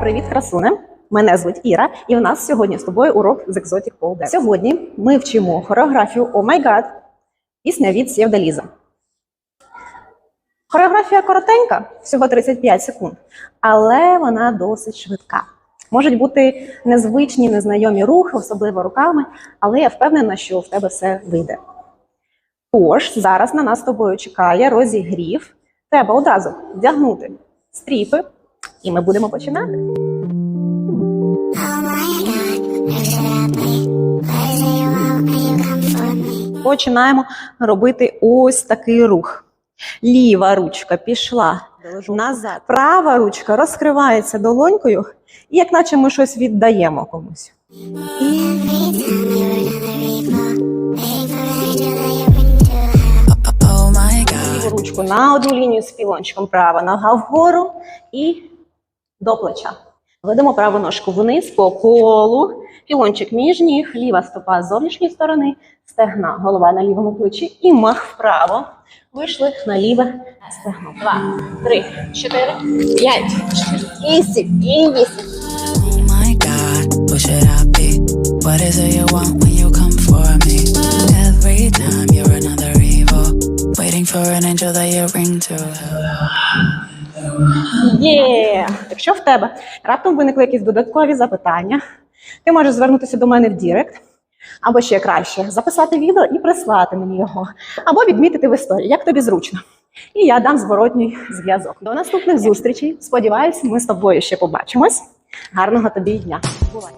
Привіт, красуне! Мене звуть Іра, і у нас сьогодні з тобою урок з Exotic Pole. Сьогодні ми вчимо хореографію «О май гад» пісня від Сєвдаліза. Хореографія коротенька, всього 35 секунд, але вона досить швидка. Можуть бути незвичні, незнайомі рухи, особливо руками, але я впевнена, що в тебе все вийде. Тож зараз на нас з тобою чекає розігрів. Треба одразу вдягнути стріпи, і ми будемо починати. Oh? Починаємо робити ось такий рух. Ліва ручка пішла назад. Права ручка розкривається долонькою, і як наче ми щось віддаємо комусь. На одну лінію з пілончиком. Права нога вгору і до плеча. Ведемо праву ножку вниз по колу. Пілончик між ніг, ліва стопа з зовнішньої сторони, стегна, голова на лівому плечі і мах вправо. Вийшли на ліве стегно. Два, три, чотири, п'ять, вісім і вісім. Є! Якщо в тебе раптом виникли якісь додаткові запитання, ти можеш звернутися до мене в Дірект, або ще краще записати відео і прислати мені його, або відмітити в історії, як тобі зручно. І я дам зворотній зв'язок. До наступних зустрічей. Сподіваюсь, ми з тобою ще побачимось. Гарного тобі дня. Бувай!